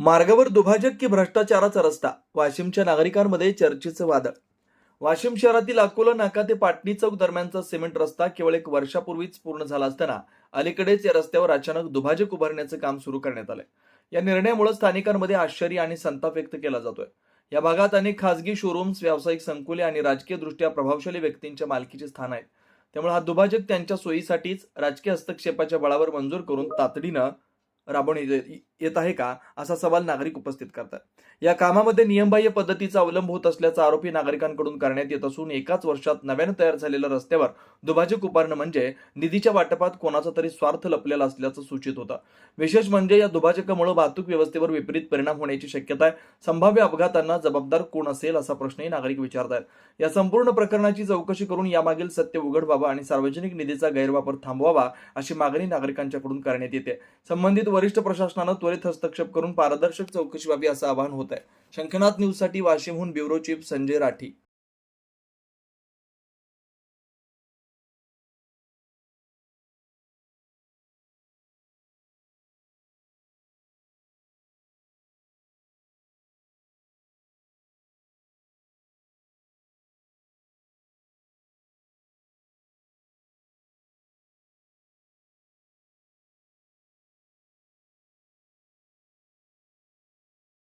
मार्गावर दुभाजक की भ्रष्टाचाराचा रस्ता वाशिमच्या नागरिकांमध्ये चर्चेचं वादळ. वाशिम शहरातील अकोला नाका ते पाटणी चौक दरम्यानचा सिमेंट रस्ता केवळ एक वर्षापूर्वीच पूर्ण झाला असताना अलीकडेच या रस्त्यावर अचानक दुभाजक उभारण्याचं काम सुरू करण्यात आलंय. या निर्णयामुळे स्थानिकांमध्ये आश्चर्य आणि संताप व्यक्त केला जातोय. या भागात अनेक खासगी शोरूम्स व्यावसायिक संकुले आणि राजकीय दृष्ट्या प्रभावशाली व्यक्तींच्या मालकीचे स्थान आहेत. त्यामुळे हा दुभाजक त्यांच्या सोयीसाठीच राजकीय हस्तक्षेपाच्या बळावर मंजूर करून तातडीनं राबवण्यात येत आहे का? असा सवाल नागरिक उपस्थित करतात. या कामामध्ये नियमबाह्य पद्धतीचा अवलंब होत असल्याचा आरोपी नागरिकांकडून करण्यात येत असून एकाच वर्षात नव्यानं तयार झालेल्या रस्त्यावर दुभाजक उभारणं म्हणजे निधीच्या वाटपात कोणाचा तरी स्वार्थ लपलेला असल्याचं सूचित होतं. विशेष म्हणजे या दुभाजकामुळे वाहतूक व्यवस्थेवर विपरीत परिणाम होण्याची शक्यता आहे. संभाव्य अपघातांना जबाबदार कोण असेल असा प्रश्नही नागरिक विचारत आहेत या संपूर्ण प्रकरणाची चौकशी करून यामागील सत्य उघड व्हावं आणि सार्वजनिक निधीचा गैरवापर थांबवावा अशी मागणी नागरिकांच्याकडून करण्यात येते. संबंधित वरिष्ठ प्रशासनानं त्वरित हस्तक्षेप करून करून पारदर्शक चौकशी व्हावी असं आवाहन होत आहे शंखनाथ न्यूजसाठी वाशिमहून ब्युरो चीफ संजय राठी.